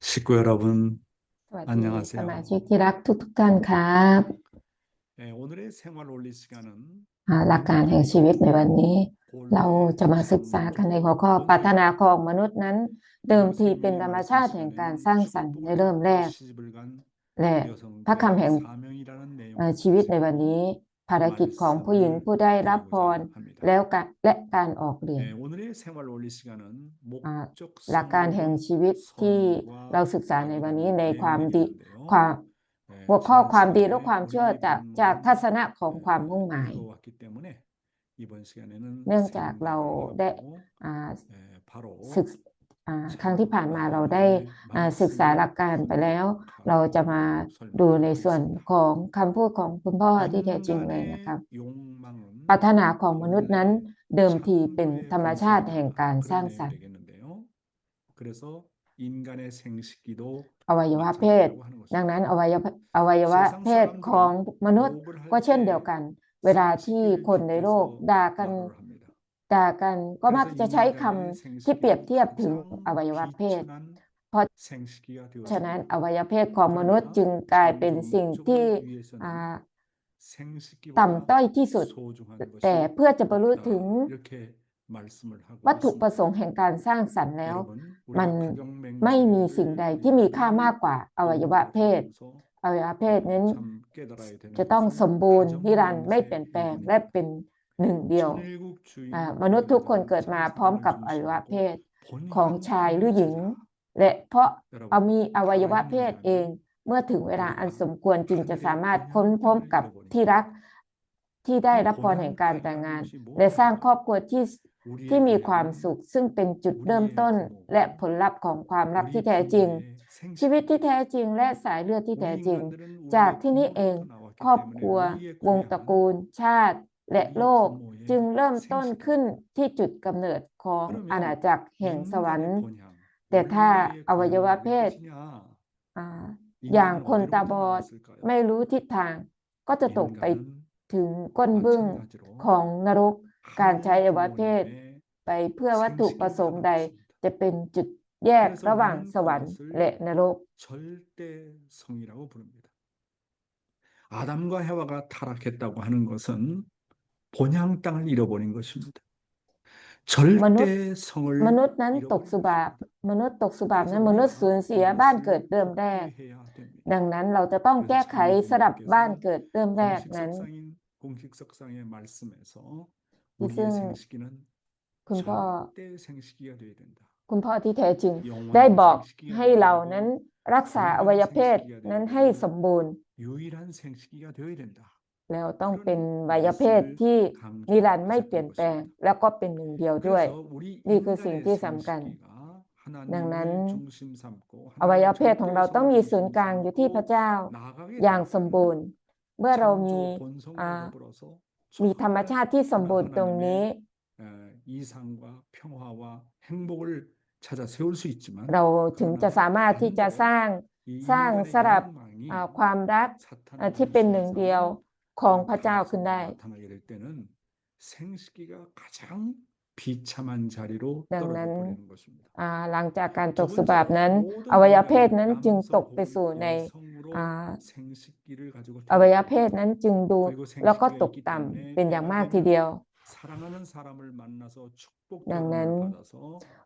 식구 여러분, สวัสดี 안녕하세요. สมาชิกที่รักทุกทุกท่านครับ 네, 오늘의 생활 원리 시간은 อ่าหลักการแห่งชีวิตในวันนี้ เราจะมาศึกษากันในหัวข้อปรารถนาของมนุษย์นั้น เดิมทีเป็นธรรมชาติแห่งการสร้างสรรค์ในเริ่มแรก 시집을 간 และ 여성들의 พระคำแห่ง 사명이라는 เอ่อ 내용을 ชีวิตในวันนี้ ภารกิจของผู้หญิงผู้ได้รับพรแล้วกและการออกเรียนหลักการแห่งชีวิตที่เราศึกษาในวันนี้ในความดีความหัวข้อความดีและความเชื่อจากจากทัศนะของความมุ่งหมาย เนื่องจากเราได้ศึก ครั้งที่ผ่านมาเราได้อ่าศึกษาหลักการไปแล้ว เราจะมาดูในส่วนของคำพูดของคุณพ่อที่แท้จริงเลยนะครับปรารถนาของมนุษย์นั้นเดิมทีเป็นธรรมชาติแห่งการสร้างสรรค์อวัยวะเพศ ดังนั้นอวัยวะอวัยวะเพศของมนุษย์ก็เช่นเดียวกัน เวลาที่คนในโลกด่ากัน ด่ากันก็มักจะใช้คำที่เปรียบเทียบถึงอวัยวะเพศ เพราะฉะนั้นอวัยวะเพศของมนุษย์จึงกลายเป็นสิ่งที่อ่าต่ำต้อยที่สุด แต่เพื่อจะบรรลุถึงวัตถุประสงค์แห่งการสร้างสรรค์แล้ว มันไม่มีสิ่งใดที่มีค่ามากกว่าอวัยวะเพศอวัยวะเพศนั้นจะต้องสมบูรณ์นิรันดร์ไม่เปลี่ยนแปลงและเป็น หนึ่งเดียวอ่ามนุษย์ทุกคนเกิดมาพร้อมกับอวัยวะเพศของชายหรือหญิง และเพราะเอามีอวัยวะเพศเอง เมื่อถึงเวลาอันสมควรจึงจะสามารถค้นพบกับที่รักที่ได้รับพรแห่งการแต่งงาน และสร้างครอบครัวที่ที่มีความสุขซึ่งเป็นจุดเริ่มต้นและผลลัพธ์ของความรักที่แท้จริง ชีวิตที่แท้จริงและสายเลือดที่แท้จริง จากที่นี้เอง ครอบครัว วงตระกูล ชาติ และโลกจึงเริ่มต้นขึ้นที่จุดกำเนิดของอาณาจักรแห่งสวรรค์ แต่ถ้าอวัยวะเพศ อ่า อย่างคนตาบอดไม่รู้ทิศทาง ก็จะตกไปถึงก้นบึ้งของนรก การใช้อวัยวะเพศ ไปเพื่อวัตถุประสงค์ใด จะเป็นจุดแยกระหว่างสวรรค์และนรก 절대성이라고 부릅니다. 아담과 해와가 타락했다고 하는 것은 본향 땅을 잃어버린 것입니다. 절대성을 มนุษย์นั้นตกสุบาป มนุษย์ตกสุบาปนั้นมนุษย์สูญเสียบ้านเกิดเริ่มแรก 회해야 됩니다. ดังนั้นเราจะต้องแก้ไขสลับบ้านเกิดเริ่มแรกนั้น 공식석상인 공식석상의 말씀에서 무슨 우리의 생식기는 คุณพ่อ 절대 생식기가 되어야 된다. คุณพ่อที่แท้จริง 영원한 ได้บอก 생식기가 ให้เรา 되어야 นั้น 되고 รักษาอวัยวะเพศนั้นให้สมบูรณ์ 유일한 생식기가 되어야 된다. แล้วต้องเป็นวายเพศที่นิรันดร์ไม่เปลี่ยนแปลง แล้วก็เป็นหนึ่งเดียวด้วย นี่คือสิ่งที่สำคัญ ดังนั้นอวัยวเพศของเราต้องมีศูนย์กลางอยู่ที่พระเจ้าอย่างสมบูรณ์ เมื่อเรามีมีธรรมชาติที่สมบูรณ์ตรงนี้เราถึงจะสามารถที่จะสร้างสร้างสลับความรักที่เป็นหนึ่งเดียว ของพระเจ้าขึ้นได้ดังนั้นหลังจากการตกสบาบนั้น อวัยวเพศนั้นจึงตกไปสู่ในอวัยวเพศนั้นจึงดูแล้วก็ตกต่ำเป็นอย่างมากทีเดียว ดังนั้น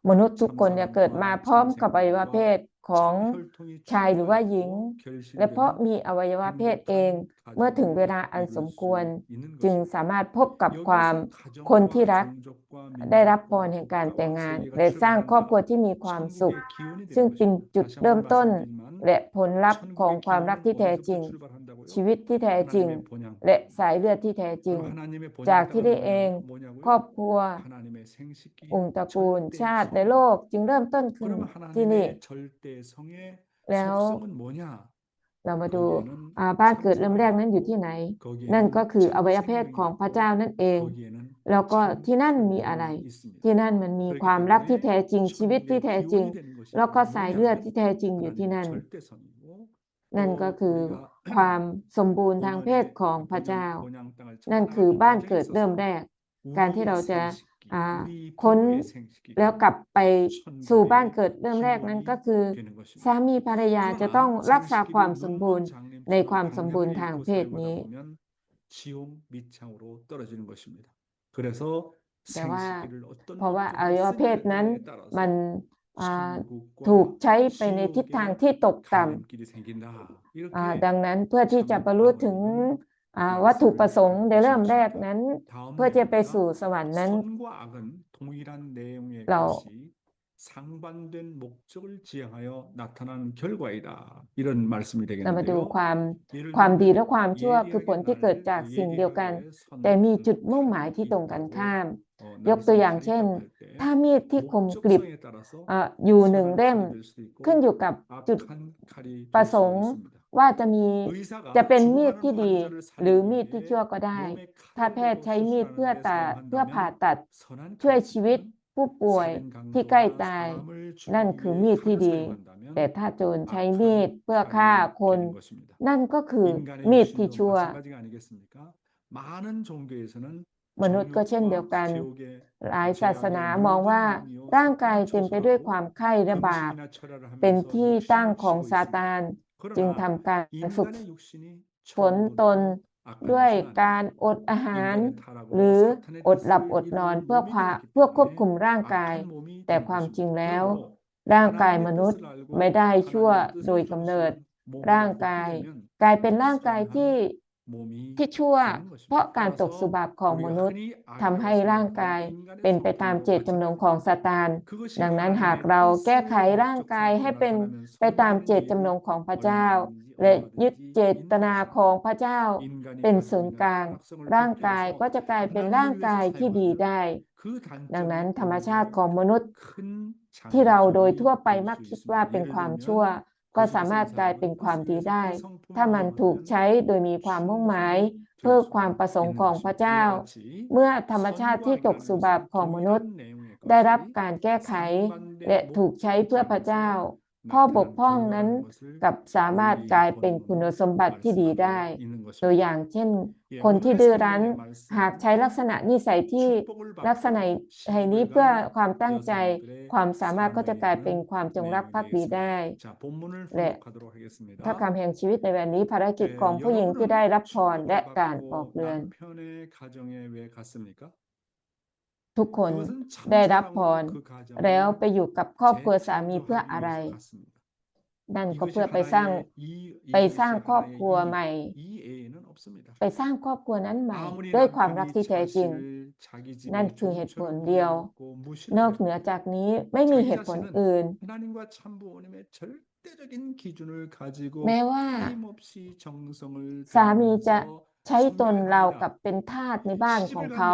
มนุษย์ทุกคนจะเกิดมาพร้อมกับอวัยวะเพศของชายหรือว่าหญิง และเพราะมีอวัยวะเพศเอง เมื่อถึงเวลาอันสมควร จึงสามารถพบกับความคนที่รัก ได้รับพรแห่งการแต่งงาน และสร้างครอบครัวที่มีความสุข ซึ่งเป็นจุดเริ่มต้น และผลลัพธ์ของความรักที่แท้จริง ชีวิตที่แท้จริง และสายเลือดที่แท้จริง จากที่ได้เองครอบครัวองค์ตระกูลชาติในโลกจึงเริ่มต้นขึ้นที่นี่ แล้วเรามาดูบ้านเกิดเริ่มแรกนั้นอยู่ที่ไหน นั่นก็คืออวัยวเพศของพระเจ้านั่นเอง แล้วก็ที่นั่นมีอะไร ที่นั่นมันมีความรักที่แท้จริงชีวิตที่แท้จริง แล้วก็สายเลือดที่แท้จริงอยู่ที่นั่น นั่นก็คือ ความสมบูรณ์ทางเพศของพระเจ้า นั่นคือบ้านเกิดเริ่มแรก การที่เราจะค้นแล้วกลับไปสู่บ้านเกิดเริ่มแรกนั้นก็คือ สามีภรรยาจะต้องรักษาความสมบูรณ์ในความสมบูรณ์ทางเพศนี้แต่ว่าเพราะว่าอวัยวะเพศนั้นมัน ถูกใช้ไปในทิศทางที่ตกต่ำดังนั้นเพื่อที่จะบรรลุถึงวัตถุประสงค์ในเริ่มแรกนั้น เพื่อจะไปสู่สวรรค์นั้น เราเรามาดูความความดีและความชั่วคือผลที่เกิดจากสิ่งเดียวกัน แต่มีจุดมุ่งหมายที่ตรงกันข้าม ยกตัวอย่างเช่น ถ้ามีดที่คมกริบอยู่หนึ่งเล่ม ขึ้นอยู่กับจุดประสงค์ว่าจะมีจะเป็นมีดที่ดี หรือมีดที่ชั่วก็ได้ ถ้าแพทย์ใช้มีดเพื่อตัดเพื่อผ่าตัดช่วยชีวิตผู้ป่วยที่ใกล้ตาย นั่นคือมีดที่ดี แต่ถ้าโจรใช้มีดเพื่อฆ่าคน นั่นก็คือมีดที่ชั่ว มนุษย์ก็เช่นเดียวกัน หลายศาสนามองว่าร่างกายเต็มไปด้วยความไข้ระบาปเป็นที่ตั้งของซาตาน จึงทำการฝึกฝนตนด้วยการอดอาหาร หรืออดหลับอดนอนเพื่อเพื่อควบคุมร่างกาย แต่ความจริงแล้ว ร่างกายมนุษย์ไม่ได้ชั่วโดยกำเนิด ร่างกาย กลายเป็นร่างกายที่ ที่ชั่ว เพราะการตกสุบาปของมนุษย์ทำให้ร่างกายเป็นไปตามเจตจำนงของซาตาน ดังนั้นหากเราแก้ไขร่างกายให้เป็นไปตามเจตจำนงของพระเจ้า และยึดเจตนาของพระเจ้า เป็นศูนย์กลาง ร่างกายก็จะกลายเป็นร่างกายที่ดีได้ ดังนั้นธรรมชาติของมนุษย์ที่เราโดยทั่วไปมักคิดว่าเป็นความชั่ว ก็สามารถกลายเป็นความดีได้ ถ้ามันถูกใช้โดยมีความมุ่งหมาย เพื่อความประสงค์ของพระเจ้า เมื่อธรรมชาติที่ตกสู่บาปของมนุษย์ ได้รับการแก้ไข และถูกใช้เพื่อพระเจ้า ข้อบกพร่องนั้นกับสามารถกลายเป็นคุณสมบัติที่ดีได้ ตัวอย่างเช่น คนที่ดื้อรั้นหากใช้ลักษณะนิสัยที่ลักษณะนี้เพื่อความตั้งใจ ความสามารถก็จะกลายเป็นความจงรักภักดีได้และถ้าคำแห่งชีวิตในวันนี้ภารกิจของผู้หญิงที่ได้รับพรและการออกเรือน ทุกคนได้รับพร แล้วไปอยู่กับครอบครัวสามีเพื่ออะไร นั่นก็เพื่อไปสร้างไปสร้างครอบครัวใหม่ ไปสร้างครอบครัวนั้นใหม่ ด้วยความรักที่แท้จริง นั่นคือเหตุผลเดียว นอกเหนือจากนี้ไม่มีเหตุผลอื่นแม้ว่าสามีจะ ใช้ตนเรากับเป็นทาสในบ้านของเขา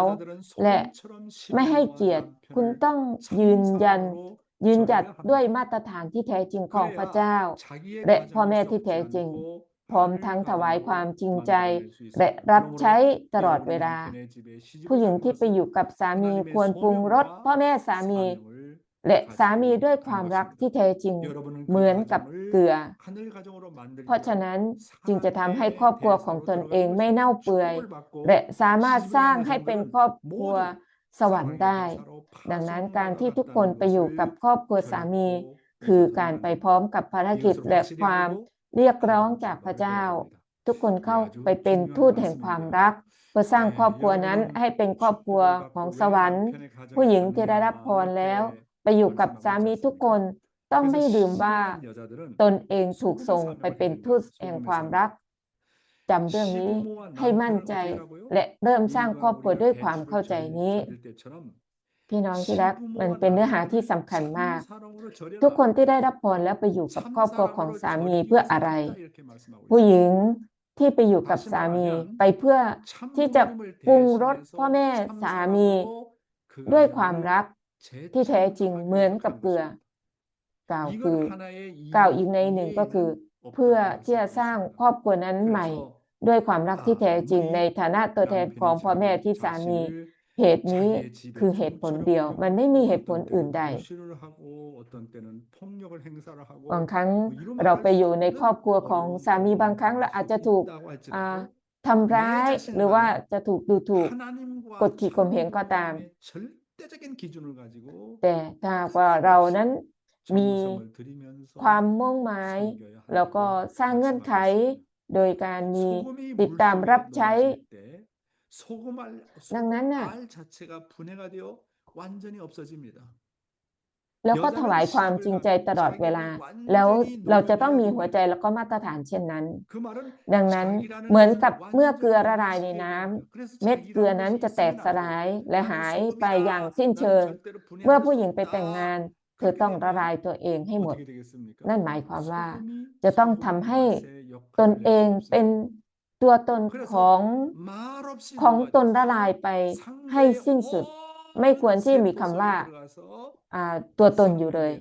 และไม่ให้เกียรติ คุณต้องยืนยัน ยืนหยัดด้วยมาตรฐานที่แท้จริงของพระเจ้า และพ่อแม่ที่แท้จริง พร้อมทั้งถวายความจริงใจ และรับใช้ตลอดเวลา ผู้หญิงที่ไปอยู่กับสามีควรปรุงรสพ่อแม่สามี และสามีด้วยความรักที่แท้จริงเหมือนกับเกลือ เพราะฉะนั้นจึงจะทำให้ครอบครัวของตนเองไม่เน่าเปื่อย และสามารถสร้างให้เป็นครอบครัวสวรรค์ได้ ดังนั้นการที่ทุกคนไปอยู่กับครอบครัวสามี คือการไปพร้อมกับภารกิจและความเรียกร้องจากพระเจ้า ทุกคนเข้าไปเป็นทูตแห่งความรักเพื่อสร้างครอบครัวนั้นให้เป็นครอบครัวของสวรรค์ ผู้หญิงที่ได้รับพรแล้วไป อยู่กับสามีทุกคนต้องไม่ลืมว่า ตนเองถูกส่งไปเป็นทูตแห่งความรักจำเรื่องนี้ให้มั่นใจ และเริ่มสร้างครอบครัวด้วยความเข้าใจนี้ พี่น้องที่รักมันเป็นเนื้อหาที่สำคัญมาก ทุกคนที่ได้รับพรแล้วไปอยู่กับครอบครัวของสามีเพื่ออะไร ผู้หญิงที่ไปอยู่กับสามีไปเพื่อที่จะปรุงรสพ่อแม่สามีด้วยความรัก ที่แท้จริงเหมือนกับเกลือกล่าวคือกล่าวอีกในหนึ่งก็คือ เพื่อที่จะสร้างครอบครัวนั้นใหม่ ด้วยความรักที่แท้จริงในฐานะตัวแทนของพ่อแม่ที่สามีเหตุนี้คือเหตุผลเดียว มันไม่มีเหตุผลอื่นใด บางครั้งเราไปอยู่ในครอบครัวของสามีบางครั้งเราอาจจะถูกอ่าทำร้ายหรือว่าจะถูกดูถูกกดขี่ข่มเหงก็ตาม절대 적인 기준을 가지고 แต่ถ้าหากว่าเรานั้น มี 정성을 들이면서 ความมุ่งหมาย 섬겨야 แล้วก็ 한다고 สร้างเงื่อนไข 말씀하셨습니다. โดยการมี 소금이 ติดตาม 물속에 รับใช้ 넣어질 때 소금 알, 낭낭나. 소금 알 자체가 분해가 되어 완전히 없어집니다. แล้วก็ถวายความจริงใจตลอดเวลา แล้วเราจะต้องมีหัวใจแล้วก็มาตรฐานเช่นนั้น ดังนั้นเหมือนกับเมื่อเกลือละลายในน้ำ เม็ดเกลือนั้นจะแตกสลายและหายไปอย่างสิ้นเชิง เมื่อผู้หญิงไปแต่งงานเธอต้องละลายตัวเองให้หมด นั่นหมายความว่า จะต้องทำให้ตนเองเป็นตัวตนของของตนละลายไปให้สิ้นสุด ไม่ควรที่มีคำว่า ตัวตนอยู่เลย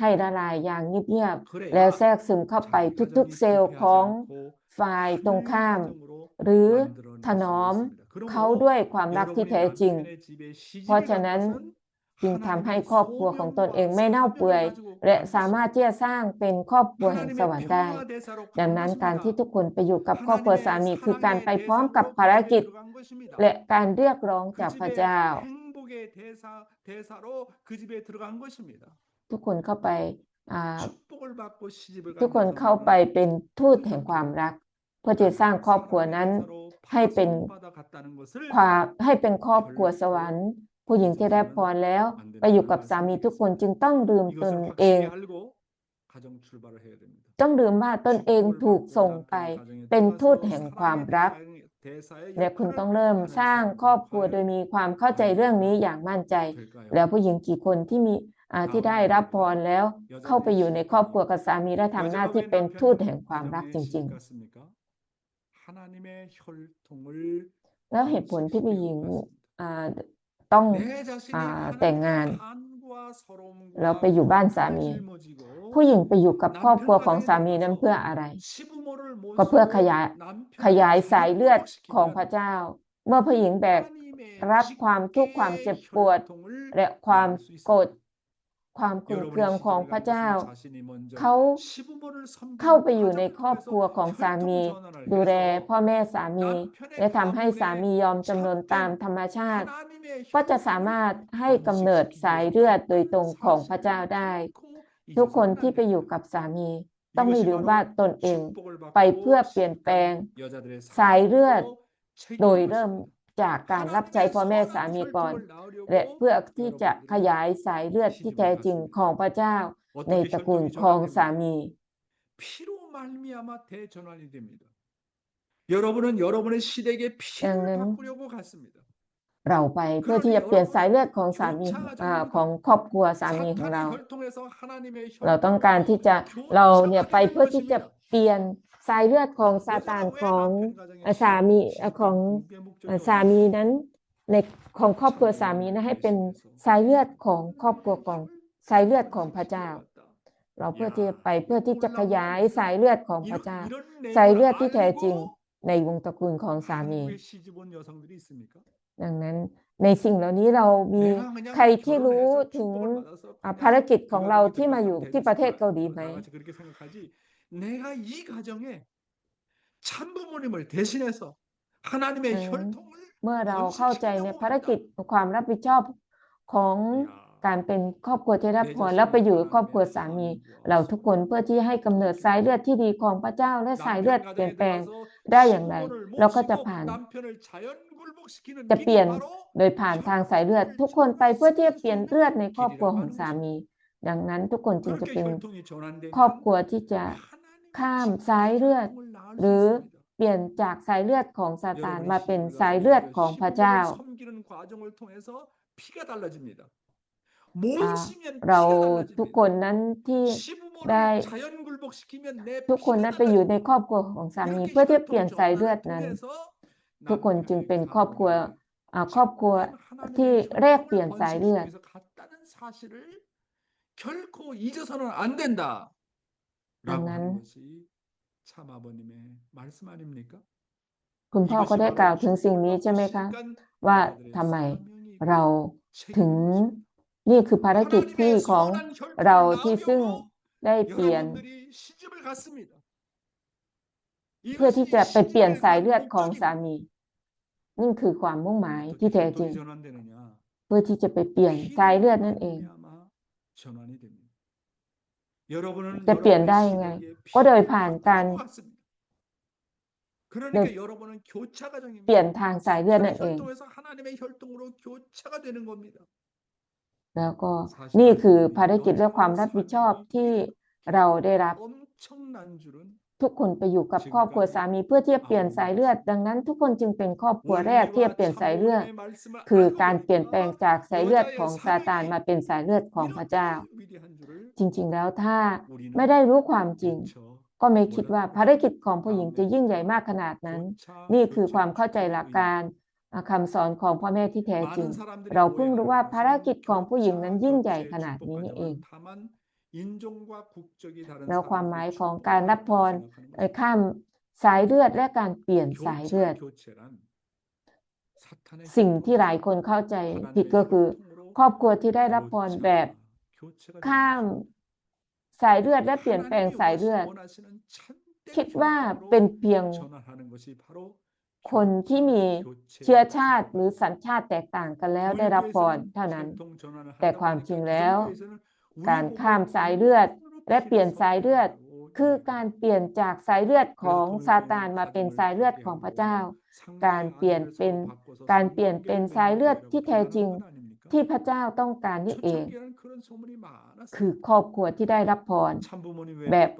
ให้ละลายอย่างเงียบๆแล้วแทรกซึมเข้าไปทุกๆเซลล์ของฝ่ายตรงข้าม หรือถนอมเขาด้วยความรักที่แท้จริง เพราะฉะนั้นจึงทำให้ครอบครัวของตนเองไม่เน่าเปื่อย และสามารถที่จะสร้างเป็นครอบครัวแห่งสวรรค์ได้ ดังนั้นการที่ทุกคนไปอยู่กับครอบครัวสามีคือการไปพร้อมกับภารกิจ และการเรียกร้องจากพระเจ้า 행복의 대사 대사로 그 집에 들어간 것입니다. ทุกคนเข้าไปอ่า 축복을 받고 시집을 ทุกคน 간 เข้าไปเป็นทูตแห่งความรัก เพื่อจะสร้างครอบครัวนั้น ให้เป็น ความให้เป็นครอบครัวสวรรค์ ผู้หญิงที่ได้พรแล้ว ไปอยู่กับสามีทุกคนจึงต้องลืมตน 이것을 เอง 확실히 알고 가정 출발을 해야 됩니다. ต้องลืมว่าตนเองถูกส่งไป เป็นทูตแห่งความรัก และคุณต้องเริ่มสร้างครอบครัวโดยมีความเข้าใจเรื่องนี้อย่างมั่นใจ แล้วผู้หญิงกี่คนที่มีอ่าที่ได้รับพรแล้วเข้าไปอยู่ในครอบครัวกับสามีและทำหน้าที่เป็นทูตแห่งความรักจริง ๆ แล้วเหตุผลที่ผู้หญิงอ่าต้องอ่าแต่งงานแล้วไปอยู่บ้านสามี ผู้หญิงไปอยู่กับครอบครัวของสามีนั้นเพื่ออะไร ก็เพื่อขยายขยายสายเลือดของพระเจ้า เมื่อผู้หญิงแบกรับความทุกข์ความเจ็บปวด และความโกรธความขุ่นเคืองของพระเจ้า เขาเข้าไปอยู่ในครอบครัวของสามี ดูแลพ่อแม่สามี และทำให้สามียอมจำนนตามธรรมชาติ ก็จะสามารถให้กำเนิดสายเลือดโดยตรงของพระเจ้าได้ ทุกคนที่ไปอยู่กับสามี ต้องไม่ลืมว่าตนเองไปเพื่อเปลี่ยนแปลงสายเลือด โดยเริ่มจากการรับใช้พ่อแม่สามีก่อนและเพื่อที่จะขยายสายเลือดที่แท้จริงของพระเจ้าในตระกูลของสามีดังนั้น เราไปเพื่อที่จะเปลี่ยนสายเลือดของสามีของครอบครัวสามีของเรา เราต้องการที่จะเราเนี่ยไปเพื่อที่จะเปลี่ยนสายเลือดของซาตานของสามีของสามีนั้นในของครอบครัวสามีนะให้เป็นสายเลือดของครอบครัวของสายเลือดของพระเจ้า เราเพื่อที่ไปเพื่อที่จะขยายสายเลือดของพระเจ้า สายเลือดที่แท้จริงในวงตระกูลของสามี ดังนั้นในสิ่งเหล่านี้เรามีใครที่รู้ถึงภารกิจของเราที่มาอยู่ที่ประเทศเกาหลีไหมเมื่อเราเข้าใจในภารกิจความรับผิดชอบของการเป็นครอบครัวที่รับพรแล้วไปอยู่ครอบครัวสามี เราทุกคนเพื่อที่ให้กำเนิดสายเลือดที่ดีของพระเจ้าและสายเลือดเปลี่ยนแปลง ได้อย่างไร เราก็จะผ่าน จะเปลี่ยนโดยผ่านทางสายเลือด ทุกคนไปเพื่อที่จะเปลี่ยนเลือดในครอบครัวของสามี ดังนั้นทุกคนจึงจะเป็นครอบครัวที่จะข้ามสายเลือด หรือเปลี่ยนจากสายเลือดของซาตานมาเป็นสายเลือดของพระเจ้า เราทุกคนนั้นที่ได้ทุกคนนั้นไปอยู่ในครอบครัวของสามีเพื่อที่เปลี่ยนสายเลือดนั้น ทุกคนจึงเป็นครอบครัวครอบครัวที่แลกเปลี่ยนสายเลือดดังนั้นคุณพ่อก็ได้กล่าวถึงสิ่งนี้ใช่ไหมคะ ว่าทำไมเราถึง นี่คือภารกิจที่ของเราที่ซึ่งได้เปลี่ยน เพื่อที่จะไปเปลี่ยนสายเลือดของสามี นี่คือความมุ่งหมายที่แท้จริง เพื่อที่จะไปเปลี่ยนสายเลือดนั่นเองจะเปลี่ยนได้ยังไง ก็โดยผ่านการเปลี่ยนทางสายเลือดนั่นเอง แล้วก็นี่คือภารกิจและความรับผิดชอบที่เราได้รับ ทุกคนไปอยู่กับครอบครัวสามีเพื่อที่จะเปลี่ยนสายเลือด ดังนั้นทุกคนจึงเป็นครอบครัวแรกที่จะเปลี่ยนสายเลือด คือการเปลี่ยนแปลงจากสายเลือดของซาตานมาเป็นสายเลือดของพระเจ้า จริงๆแล้วถ้าไม่ได้รู้ความจริง ก็ไม่คิดว่าภารกิจของผู้หญิงจะยิ่งใหญ่มากขนาดนั้น นี่คือความเข้าใจหลักการอะ คำสอนของพ่อแม่ที่แท้จริง เราเพิ่งรู้ว่าภารกิจของผู้หญิงนั้นยิ่งใหญ่ขนาดนี้นี่เองแล้วความหมายของการรับพรเอ่อข้ามสายเลือดและการเปลี่ยนสายเลือด สิ่งที่หลายคนเข้าใจผิดก็คือ ครอบครัวที่ได้รับพรแบบข้ามสายเลือดและเปลี่ยนแปลงสายเลือด คิดว่าเป็นเพียง คนที่มีเชื้อชาติหรือสัญชาติแตกต่างกันแล้วได้รับพรเท่านั้น แต่ความจริงแล้ว การข้ามสายเลือดและเปลี่ยนสายเลือด คือการเปลี่ยนจากสายเลือดของซาตานมาเป็นสายเลือดของพระเจ้า การเปลี่ยนเป็นการเปลี่ยนเป็นสายเลือดที่แท้จริง ที่พระเจ้าต้องการนี่เอง คือครอบครัวที่ได้รับพร แบบ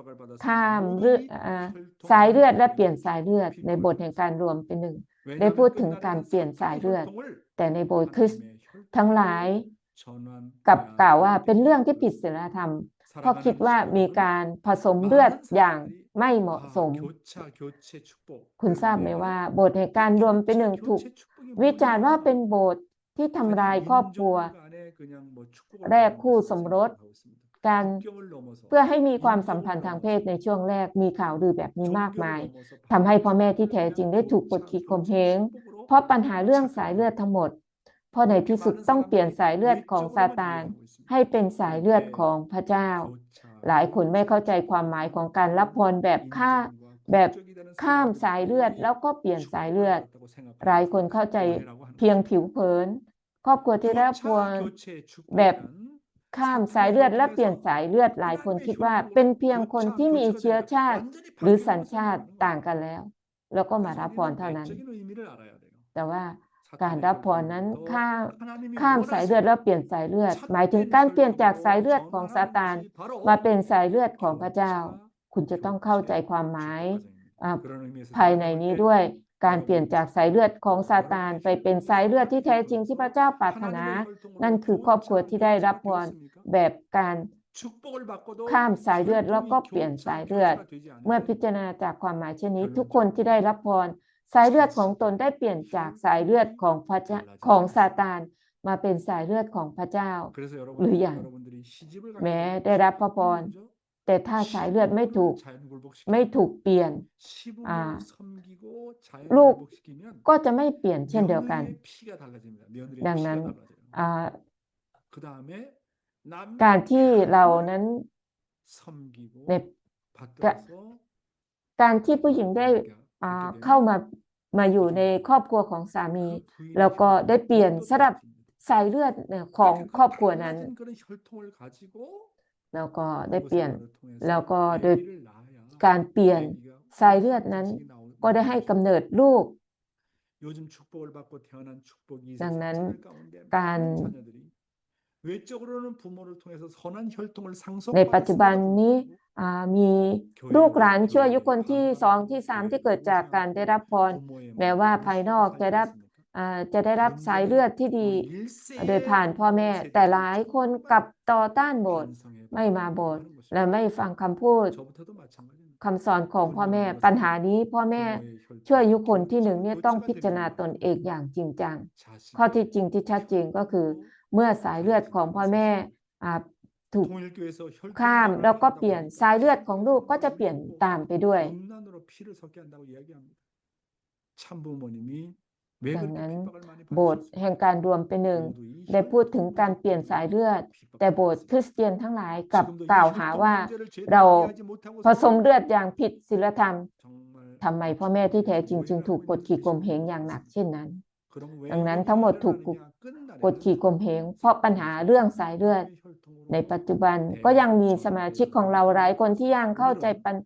ข้ามเลือดอ่าสายเลือดและเปลี่ยนสายเลือด ในบทแห่งการรวมเป็นหนึ่ง ได้พูดถึงการเปลี่ยนสายเลือด แต่ในโบสถ์คริสต์ทั้งหลายกลับกล่าวว่าเป็นเรื่องที่ผิดศีลธรรมเพราะคิดว่ามีการผสมเลือดอย่างไม่เหมาะสม คุณทราบไหมว่า โบสถ์แห่งการรวมเป็นหนึ่งถูก วิจารณ์ว่าเป็นโบสถ์ ที่ทำลายครอบครัว แรกคู่สมรสการเพื่อให้มีความสัมพันธ์ทางเพศในช่วงแรกมีข่าวลือแบบนี้มากมายทำให้พ่อแม่ที่แท้จริงได้ถูกกดขี่ข่มเหงเพราะปัญหาเรื่องสายเลือดทั้งหมดเพราะในที่สุดต้องเปลี่ยนสายเลือดของซาตานให้เป็นสายเลือดของพระเจ้า หลายคนไม่เข้าใจความหมายของการรับพรแบบค่าแบบข้ามสายเลือดแล้วก็เปลี่ยนสายเลือด หลายคนเข้าใจเพียงผิวเผิน ครอบครัวที่ได้รับพรแบบข้ามสายเลือดและเปลี่ยนสายเลือดหลายคนคิดว่า เป็นเพียงคนที่มีเชื้อชาติ หรือสัญชาติต่างกันแล้ว แล้วก็มารับพรเท่านั้น แต่ว่าการรับพรนั้นข้ามข้ามสายเลือดแล้วเปลี่ยนสายเลือด หมายถึงการเปลี่ยนจากสายเลือดของซาตานมาเป็นสายเลือดของพระเจ้า คุณจะต้องเข้าใจความหมายอ่าภายในนี้ด้วย การเปลี่ยนจากสายเลือดของซาตานไปเป็นสายเลือดที่แท้จริงที่พระเจ้าปรารถนา นั่นคือครอบครัวที่ได้รับพรแบบการข้ามสายเลือดแล้วก็เปลี่ยนสายเลือด เมื่อพิจารณาจากความหมายเช่นนี้ ทุกคนที่ได้รับพรสายเลือดของตนได้เปลี่ยนจากสายเลือดของพระเจ้าของซาตานมาเป็นสายเลือดของพระเจ้า หรืออย่างแม้ได้รับพระพร แต่ถ้าสายเลือดไม่ถูกไม่ถูกเปลี่ยนอ่าลูกก็จะไม่เปลี่ยนเช่นเดียวกัน ดังนั้นอ่าการที่เรานั้นในกะการที่ผู้หญิงได้อ่าเข้ามามาอยู่ในครอบครัวของสามี แล้วก็ได้เปลี่ยนสลับสายเลือดเนี่ยของครอบครัวนั้น แล้วก็ได้เปลี่ยน แล้วก็โดยการเปลี่ยนสายเลือดนั้น ก็ได้ให้กำเนิดลูก ดังนั้นการในในปัจจุบันนี้มีลูกหลานช่วอายุคนที่สองที่สามที่เกิดจากการได้รับพรแม้ว่าภายนอกจะรับ จะได้รับสายเลือดที่ดีโดยผ่านพ่อแม่ แต่หลายคนกลับต่อต้านโบสถ์ไม่มาโบสถ์และไม่ฟังคำพูดคำสอนของพ่อแม่ ปัญหานี้พ่อแม่ช่วอายุคนที่หนึ่งเนี่ยต้องพิจารณาตนเองอย่างจริงจัง ข้อที่จริงที่ชัดเจนก็คือ เมื่อสายเลือดของพ่อแม่ถูกข้ามแล้วก็เปลี่ยนสายเลือดของลูกก็จะเปลี่ยนตามไปด้วย ดังนั้น โบสถ์แห่งการรวมเป็นหนึ่งได้พูดถึงการเปลี่ยนสายเลือด แต่โบสถ์คริสเตียนทั้งหลายกลับกล่าวหาว่าเราผสมเลือดอย่างผิดศีลธรรมทำไมพ่อแม่ที่แท้จริงจึงถูกกดขี่ข่มเหงอย่างหนักเช่นนั้น ดังนั้นทั้งหมดถูกกดขี่ข่มเหงเพราะปัญหาเรื่องสายเลือด ในปัจจุบันก็ยังมีสมาชิกของเราหลายคนที่ยังเข้าใจปัญ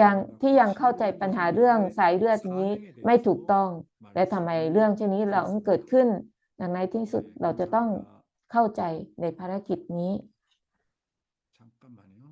ยังที่ยังเข้าใจปัญหาเรื่องสายเลือดนี้ไม่ถูกต้อง และทำไมเรื่องเช่นนี้เราเกิดขึ้นดังนั้นที่สุดเราจะต้องเข้าใจในภารกิจนี้